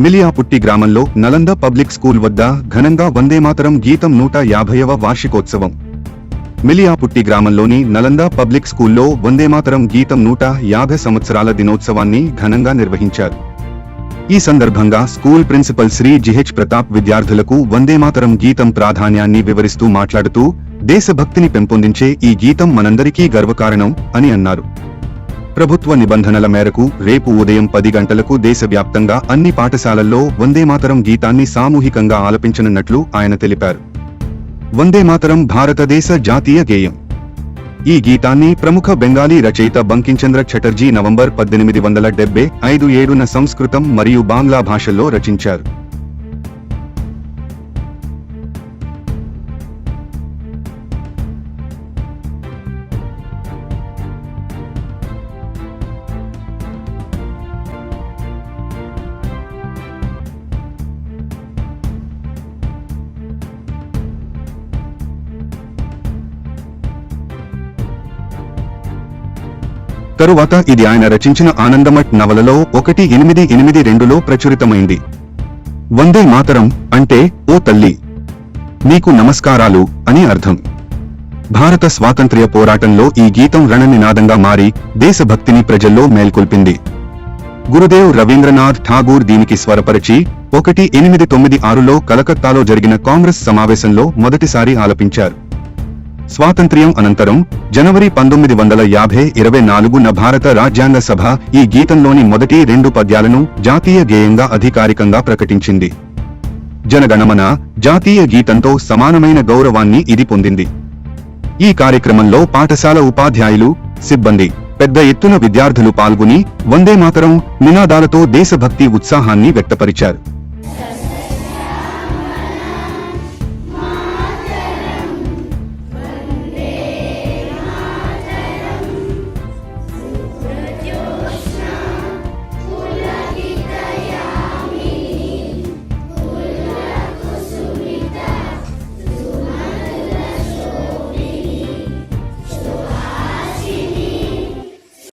మిలియాపుట్టి గ్రామంలో Nalanda public school వద్ద ఘనంగా వందేమాతరం గీతం నూట యాభైవ వార్షికోత్సవం. మిలియాపుట్టి గ్రామంలోని నలంద పబ్లిక్ స్కూల్లో వందేమాతరం గీతం నూట యాభై సంవత్సరాల దినోత్సవాన్ని ఘనంగా నిర్వహించారు. ఈ సందర్భంగా school principal Shri G H Pratap విద్యార్థులకు వందేమాతరం గీతం ప్రాధాన్యాన్ని వివరిస్తూ మాట్లాడుతూ దేశభక్తిని పెంపొందించే ఈ గీతం మనందరికీ గర్వకారణం అని అన్నారు. ప్రభుత్వ నిబంధనల మేరకు రేపు ఉదయం పది గంటలకు దేశవ్యాప్తంగా అన్ని పాఠశాలల్లో వందేమాతరం గీతాన్ని సామూహికంగా ఆలపించనున్నట్లు ఆయన తెలిపారు. వందేమాతరం భారతదేశ జాతీయ గేయం. ఈ గీతాన్ని ప్రముఖ బెంగాలీ రచయిత బంకించంద్ర చటర్జీ నవంబర్ పద్దెనిమిది వందల డెబ్బై ఐదు ఏడున సంస్కృతం మరియు బాంగ్లా భాషల్లో రచించారు. తరువాత ఇది ఆయన రచించిన ఆనందమఠ్ నవలలో ఒకటి ఎనిమిది ఎనిమిది రెండులో ప్రచురితమైంది. వందే మాతరం అంటే ఓ తల్లి నీకు నమస్కారాలు అని అర్థం. భారత స్వాతంత్ర్య పోరాటంలో ఈ గీతం రణనినాదంగా మారి దేశభక్తిని ప్రజల్లో మేల్కొల్పింది. గురుదేవ్ రవీంద్రనాథ్ ఠాగూర్ దీనికి స్వరపరిచి ఒకటి ఎనిమిది తొమ్మిది ఆరులో కలకత్తాలో జరిగిన కాంగ్రెస్ సమావేశంలో మొదటిసారి ఆలపించారు. స్వాతంత్ర్యం అనంతరం జనవరి పంతొమ్మిది వందల యాభై ఇరవై నాలుగున భారత రాజ్యాంగ సభ ఈ గీతంలోని మొదటి రెండు పద్యాలను జాతీయ గేయంగా అధికారికంగా ప్రకటించింది. జనగణమన జాతీయ గీతంతో సమానమైన గౌరవాన్ని ఇది పొందింది. ఈ కార్యక్రమంలో పాఠశాల ఉపాధ్యాయులు సిబ్బంది పెద్ద ఎత్తున విద్యార్థులు పాల్గొని వందే మాతరం నినాదాలతో దేశభక్తి ఉత్సాహాన్ని వ్యక్తపరిచారు.